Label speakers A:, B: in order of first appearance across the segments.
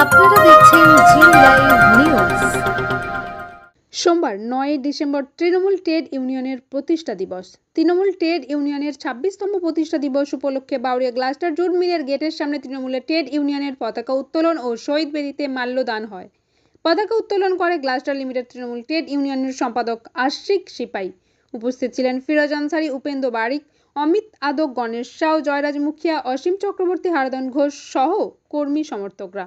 A: আপনারা দেখছেন জি live news
B: সোমবার নয় ডিসেম্বর তৃণমূল ট্রেড ইউনিয়নের প্রতিষ্ঠা দিবস। তৃণমূল ট্রেড ইউনিয়নের ছাব্বিশতম প্রতিষ্ঠা দিবস উপলক্ষে বাউরিয়া গ্লাস্টার জুট মিলের গেটের সামনে তৃণমূলের ট্রেড ইউনিয়নের পতাকা উত্তোলন ও শহীদ বেদিতে মাল্যদান হয়। পতাকা উত্তোলন করে গ্লাস্টার লিমিটেড তৃণমূল ট্রেড ইউনিয়নের সম্পাদক আশিক সিপাই। উপস্থিত ছিলেন ফিরোজ আনসারি, উপেন্দ্র বারিক, অমিত আদক, গণেশ সাউ, জয়রাজ মুখিয়া, অসীম চক্রবর্তী হারদন ঘোষ সহ কর্মী সমর্থকরা।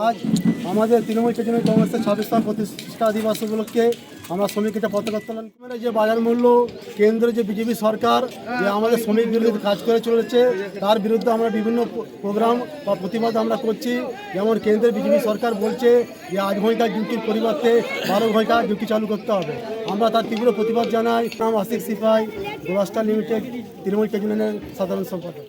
C: আজ আমাদের তৃণমূল চৈতন্য কংগ্রেসের ছাব্বিশতম প্রতিষ্ঠা দিবস উপলক্ষে আমরা শ্রমিকটা পতাকা উত্তোলন করে যে বাজার মূল্য কেন্দ্রে যে বিজেপি সরকার, যে আমাদের শ্রমিক বিরোধী কাজ করে চলেছে, তার বিরুদ্ধে আমরা বিভিন্ন প্রোগ্রাম বা প্রতিবাদ আমরা করছি। যেমন কেন্দ্রের বিজেপি সরকার বলছে যে আট ঘণ্টা ডিউটির পরিবর্তে বারো ঘণ্টা ডিউটি চালু করতে হবে। আমরা তার তীব্র প্রতিবাদ জানাই। নাম আশিক সিপাই গোলাস্টার লিমিটেড তৃণমূল চৈতন্যের সাধারণ সম্পাদক।